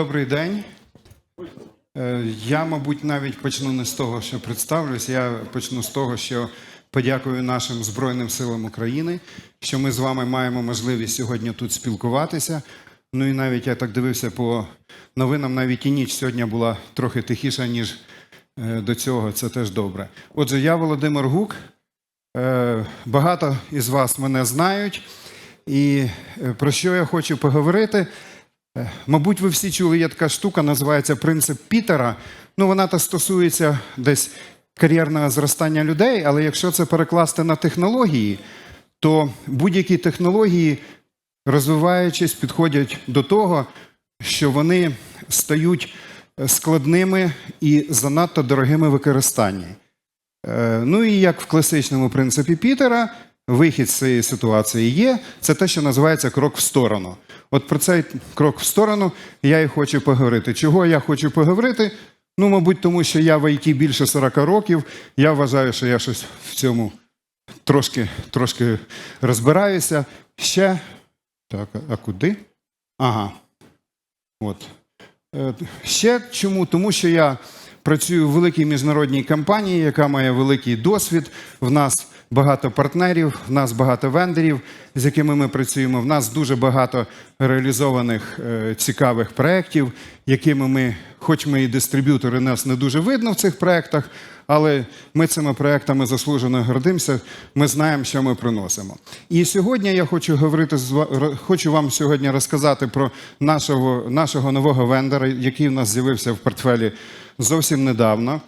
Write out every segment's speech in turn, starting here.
Добрий день. Е, Я, мабуть, навіть почну не з того, що представлюсь. Я почну з того, що подякую нашим Збройним силам України, що ми з вами маємо можливість сьогодні тут спілкуватися. Ну і навіть я так дивився по новинам, навіть і ніч сьогодні була трохи тихіша, ніж е, до цього. Це теж добре. Отже, я Володимир Гук. Е, Багато із вас мене знають. І про що я хочу поговорити? Е, Мабуть, ви всі чули, є така штука, називається принцип Пітера. Ну, вона то стосується десь кар'єрного зростання людей, але якщо це перекласти на технології, то будь-які технології, розвиваючись, підходять до того, що вони стають е, складними і занадто дорогими використанні. Е, Ну і як в класичному принципі Пітера, вихід з цієї ситуації є, це те, що називається крок в сторону. От про цей крок в сторону я і хочу поговорити. Чого я хочу поговорити? Ну, мабуть, тому що я в ІТ більше 40 років. Я вважаю, що я щось в цьому трошки, трошки розбираюся. Ще. Так, а куди? Ага. От. Е, Ще чому? Тому що я працюю в великій міжнародній компанії, яка має великий досвід. В нас багато партнерів, в нас багато вендорів, з якими ми працюємо. В нас дуже багато реалізованих е, цікавих проєктів, якими ми, хоч ми і дистриб'ютори, нас не дуже видно в цих проєктах, але ми цими проєктами заслужено гордимося. Ми знаємо, що ми приносимо. І сьогодні я хочу говорити хочу вам сьогодні розказати про нашого, нашого нового вендора, який в нас з'явився в портфелі зовсім недавно.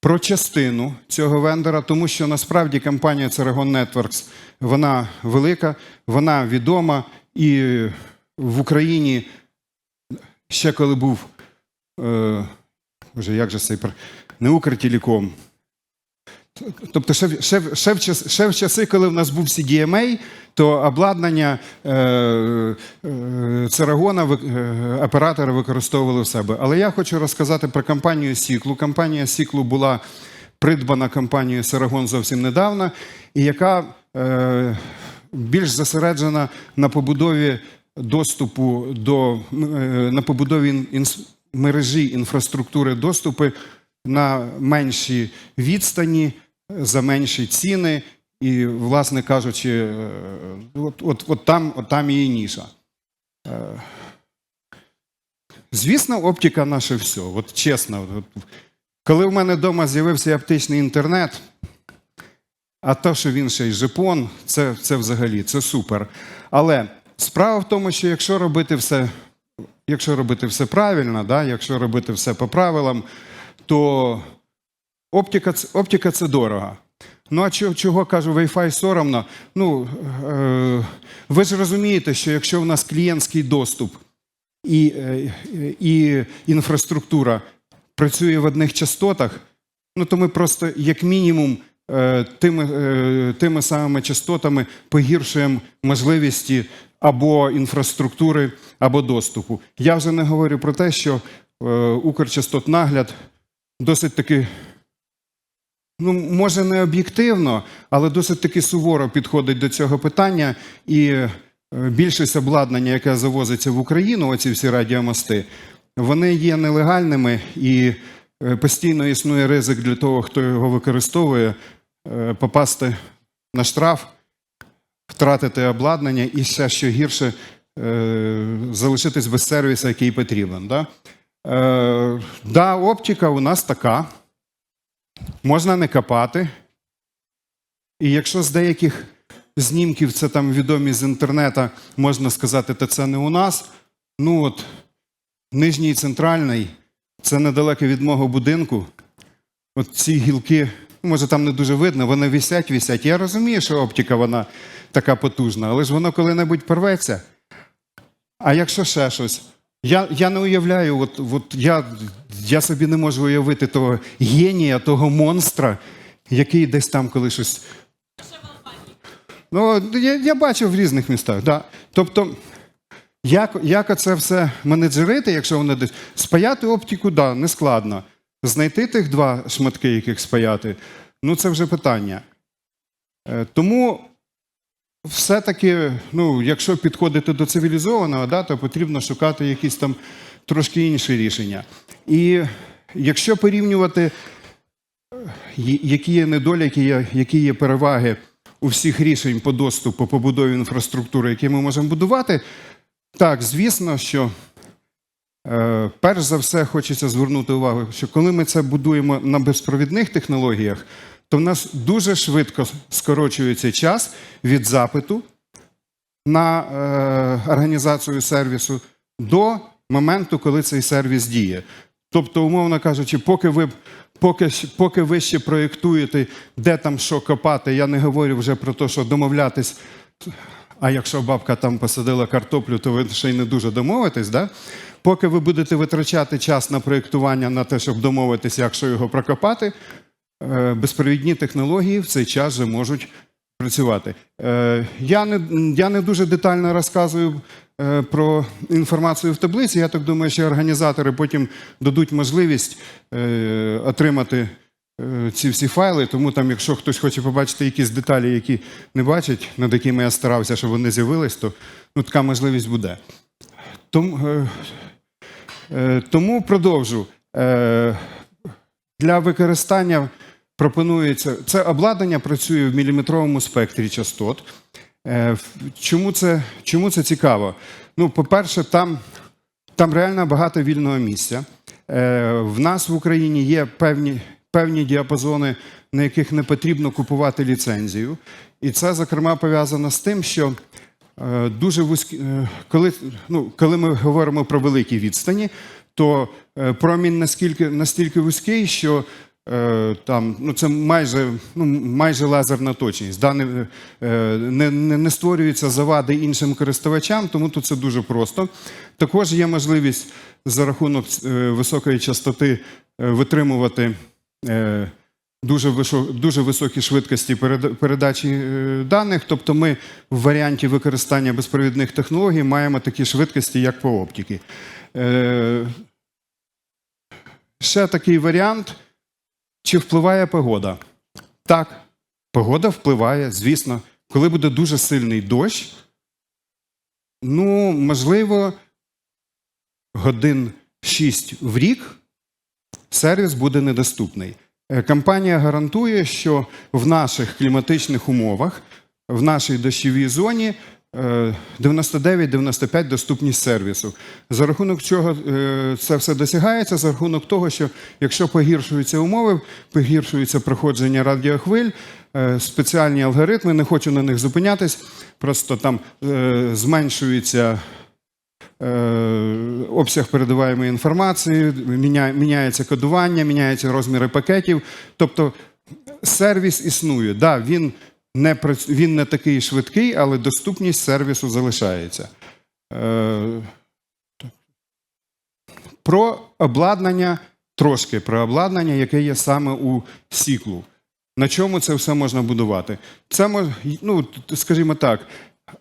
Про частину цього вендора, тому що насправді компанія Церегон Networks вона велика, вона відома, і в Україні ще коли був е, як же цей не Укртелеком. Тобто, ще, ще, ще, в час, ще в часи, коли в нас був CDMA, то обладнання е, е, Церагона ви- е, оператори використовували в себе. Але я хочу розказати про компанію Сіклу. Компанія Сіклу була придбана компанією Церагон зовсім недавно, і яка е, більш зосереджена на побудові доступу до е, на побудові ін- мережі інфраструктури доступу на менші відстані, за менші ціни. І, власне кажучи, е, от, от, от, там, от там її ніша. Е, Звісно, оптика наше все. От чесно, от, коли в мене вдома з'явився оптичний інтернет, а то, що він ще й жепон, це, це взагалі це супер. Але справа в тому, що якщо робити все, якщо робити все правильно, да, якщо робити все по правилам, то оптика, оптика це дорого. Ну а чого, чого кажу, Wi-Fi соромно? Ну, е, ви ж розумієте, що якщо в нас клієнтський доступ і, е, і інфраструктура працює в одних частотах, ну то ми просто, як мінімум, е, тими, е, тими самими частотами погіршуємо можливості або інфраструктури, або доступу. Я вже не говорю про те, що е, Укрчастотнагляд досить таки, ну, може, не об'єктивно, але досить таки суворо підходить до цього питання. І е, більшість обладнання, яке завозиться в Україну, оці всі радіомости, вони є нелегальними і е, постійно існує ризик для того, хто його використовує, е, попасти на штраф, втратити обладнання і ще що гірше залишитись без сервісу, який потрібен. Да? Е, да, оптика у нас така. Можна не копати. І якщо з деяких знімків це там відомі з інтернету, можна сказати, то це не у нас. Ну от, нижній центральний, це недалеко від мого будинку. От ці гілки, може там не дуже видно, вони висять, висять. Я розумію, що оптика вона така потужна, але ж воно коли-небудь порветься. А якщо ще щось? Я, я не уявляю, от, от я, я собі не можу уявити того генія, того монстра, який десь там коли щось. Ну, я, я бачив в різних містах. Да. Тобто, як, як це все менеджерити, якщо вони десь спаяти оптику, да, не складно. Знайти тих два шматки, яких спаяти, ну це вже питання. Е, Тому все-таки, ну, якщо підходити до цивілізованого, да, то потрібно шукати якісь там трошки інші рішення. І якщо порівнювати, які є недоліки, які є переваги у всіх рішень по доступу, по побудові інфраструктури, які ми можемо будувати, так, звісно, що е, перш за все хочеться звернути увагу, що коли ми це будуємо на безпровідних технологіях, то в нас дуже швидко скорочується час від запиту на е, організацію сервісу до моменту, коли цей сервіс діє. Тобто, умовно кажучи, поки ви, поки, поки ви ще проєктуєте, де там що копати, я не говорю вже про те, що домовлятись. А якщо бабка там посадила картоплю, то ви ще й не дуже домовитесь, да? Поки ви будете витрачати час на проєктування на те, щоб домовитися, якщо його прокопати, е, безпровідні технології в цей час вже можуть працювати. Е, Я не, я не дуже детально розказую про інформацію в таблиці. Я так думаю, що організатори потім дадуть можливість е, отримати е, ці всі файли. Тому там, якщо хтось хоче побачити якісь деталі, які не бачать, над якими я старався, щоб вони з'явились, то ну, така можливість буде. Тому, е, е, тому продовжу. Е, для використання пропонується це обладнання працює в міліметровому спектрі частот. Е, Чому це, чому це цікаво? Ну, по-перше, там, там реально багато вільного місця. Е, В нас в Україні є певні, певні діапазони, на яких не потрібно купувати ліцензію. І це, зокрема, пов'язано з тим, що Е, дуже вузькі, коли, ну, коли ми говоримо про великі відстані, то промінь наскільки, настільки вузький, що там, ну, це майже, ну, майже лазерна точність. Да? Не, е, не, не, не створюються завади іншим користувачам, тому тут це дуже просто. Також є можливість за рахунок е, високої частоти е, витримувати. е, дуже, дуже високі швидкості передачі е, даних. Тобто ми в варіанті використання безпровідних технологій маємо такі швидкості, як по. Е, Ще такий варіант. Чи впливає погода? Так, погода впливає, звісно. Коли буде дуже сильний дощ, ну, можливо, годин 6 в рік сервіс буде недоступний. Е, Компанія гарантує, що в наших кліматичних умовах, в нашій дощовій зоні 99-95 доступність сервісу. За рахунок чого е, це все досягається? За рахунок того, що якщо погіршуються умови, погіршується проходження радіохвиль, е, спеціальні алгоритми, не хочу на них зупинятись, просто там е, зменшується е, обсяг передаваємої інформації, міняється кодування, міняються розміри пакетів. Тобто сервіс існує. Да, він, не, він не такий швидкий, але доступність сервісу залишається. Е. Про обладнання, трошки про обладнання, яке є саме у сіклу. На чому це все можна будувати? Це ну, скажімо так,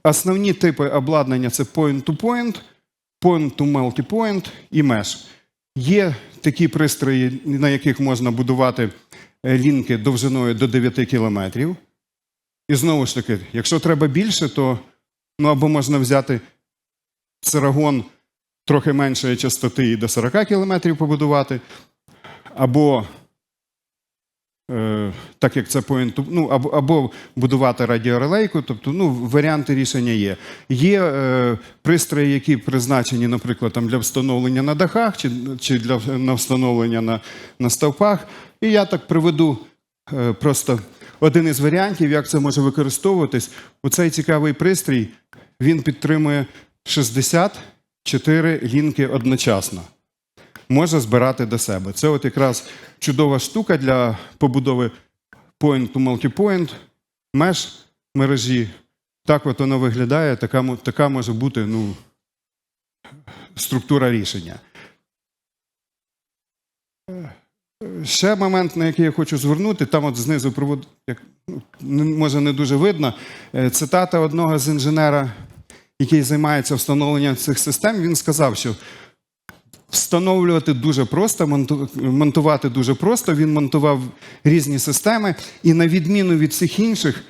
основні типи обладнання це point-to-point, point-to-multipoint і mesh. Є такі пристрої, на яких можна будувати е, лінки довжиною до 9 кілометрів. І знову ж таки, якщо треба більше, то ну, або можна взяти церагон трохи меншої частоти і до 40 кілометрів побудувати, або Е, так як це point, ну, або, або будувати радіорелейку, тобто ну, варіанти рішення є. Є е, пристрої, які призначені, наприклад, там, для встановлення на дахах чи, чи для на встановлення на, на стовпах. І я так приведу е, просто один із варіантів, як це може використовуватись. Оцей цікавий пристрій він підтримує 64 лінки одночасно може збирати до себе. Це от якраз чудова штука для побудови point-to-multipoint, меж мережі. Так от воно виглядає, така, така може бути ну, структура рішення. Ще момент, на який я хочу звернути, там от знизу провод, як, ну, може не дуже видно. Е, Цитата одного з інженера, який займається встановленням цих систем, він сказав, що Встановлювати дуже просто, монтувати дуже просто. Він монтував різні системи, і на відміну від всіх інших,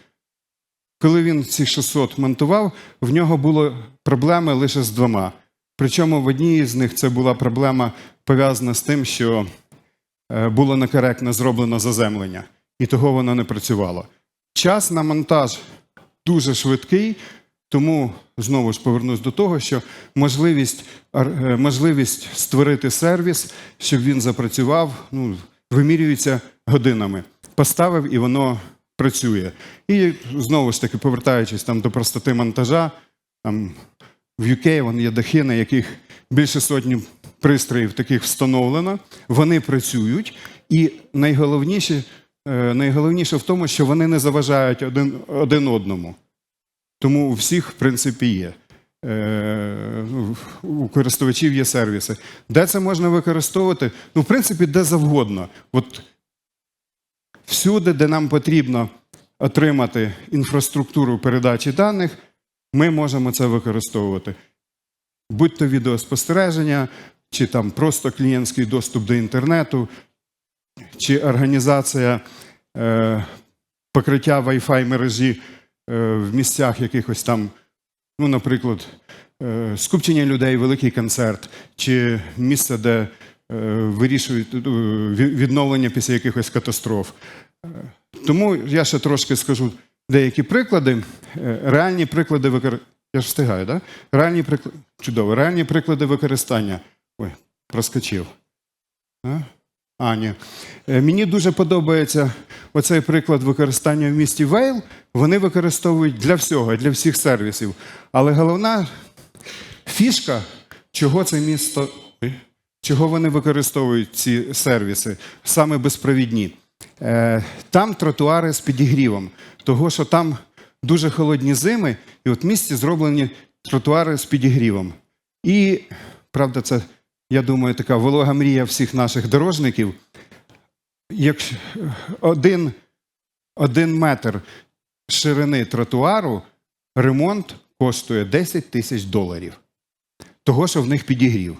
коли він ці 600 монтував, в нього були проблеми лише з двома. Причому в одній з них це була проблема пов'язана з тим, що було некоректно зроблено заземлення, і того воно не працювало. Час на монтаж дуже швидкий, тому знову ж повернусь до того, що можливість, е, можливість створити сервіс, щоб він запрацював, ну, вимірюється годинами. Поставив і воно працює. І знову ж таки, повертаючись там до простоти монтажа, там в UK вон є дахи, на яких більше сотні пристроїв таких встановлено. Вони працюють, і найголовніше, найголовніше в тому, що вони не заважають один, один одному. Тому у всіх, в принципі, є. Е, ну, У користувачів є сервіси. Де це можна використовувати? Ну, в принципі, де завгодно. От всюди, де нам потрібно отримати інфраструктуру передачі даних, ми можемо це використовувати. Будь то відеоспостереження, чи там просто клієнтський доступ до інтернету, чи організація е, покриття Wi-Fi мережі е, в місцях якихось там, ну, наприклад, е, скупчення людей, великий концерт, чи місце, де е, вирішують е, відновлення після якихось катастроф. Е, Тому я ще трошки скажу деякі приклади. Е, Реальні приклади викор... Я ж встигаю. Да? Реальні приклади... Чудово. Реальні приклади використання. Проскочив. А? А, ні. Е, Мені дуже подобається оцей приклад використання в місті Вейл. Вони використовують для всього, для всіх сервісів. Але головна фішка, чого це місто, чого вони використовують ці сервіси, саме безпровідні. Е, Там тротуари з підігрівом, того що там дуже холодні зими, і от в місті зроблені тротуари з підігрівом. І правда, це, я думаю, така волога мрія всіх наших дорожників. Якщо один, один метр ширини тротуару ремонт коштує 10 тисяч доларів. Того, що в них підігрів.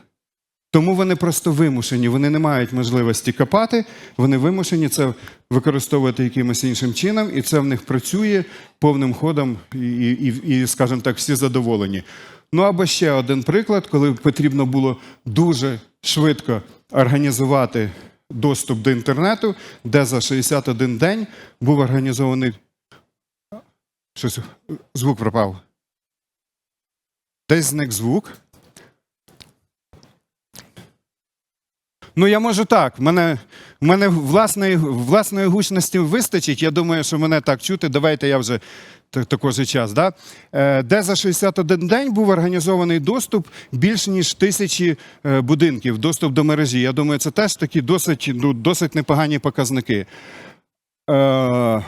Тому вони просто вимушені, вони не мають можливості копати, вони вимушені це використовувати якимось іншим чином, і це в них працює повним ходом, і, і, і скажімо так, всі задоволені. Ну або ще один приклад, коли потрібно було дуже швидко організувати доступ до інтернету, де за 61 день був організований. Щось звук пропав. Десь зник звук. Ну, я можу так. Мене, мене власної, власної гучності вистачить. Я думаю, що мене так чути. Давайте я вже також час. Да? Е, Де за 61 день був організований доступ більш ніж тисячі е, будинків, доступ до мережі. Я думаю, це теж такі досить, ну, досить непогані показники. Е,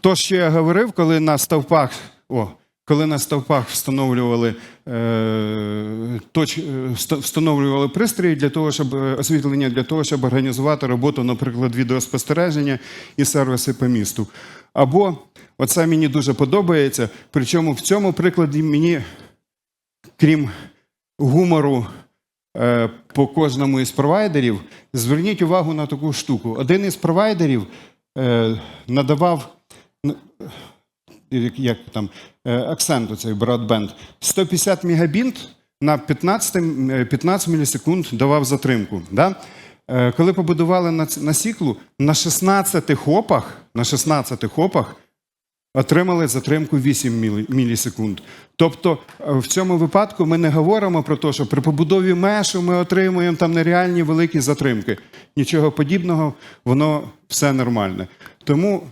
то, що я говорив, коли на стовпах, о, коли на стовпах встановлювали, точ, встановлювали пристрої для того, щоб освітлення для того, щоб організувати роботу, наприклад, відеоспостереження і сервіси по місту. Або оце мені дуже подобається. Причому в цьому прикладі мені, крім гумору е, по кожному із провайдерів, зверніть увагу на таку штуку. Один із провайдерів е, надавав н- як, там е, акценту цей Broadband, 150 мегабіт на 15, е, 15 мілісекунд давав затримку. Да? Е, Коли побудували на, ц- на сіклу, на 16 хопах, на 16 хопах отримали затримку 8 мілісекунд. Тобто е, в цьому випадку ми не говоримо про те, що при побудові мешу ми отримуємо там нереальні великі затримки. Нічого подібного, воно все нормальне. Тому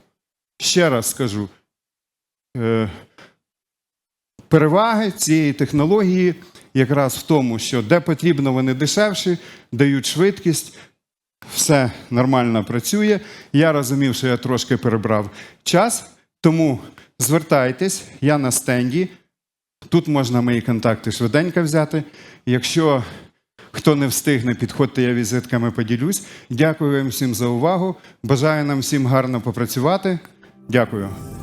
ще раз скажу, е, переваги цієї технології якраз в тому, що де потрібно, вони дешевші, дають швидкість, все нормально працює. Я розумів, що я трошки перебрав час, тому звертайтесь, я на стенді. Тут можна мої контакти швиденько взяти. Якщо хто не встигне, підходьте, я візитками поділюсь. Дякую вам всім за увагу. Бажаю нам всім гарно попрацювати. Дякую.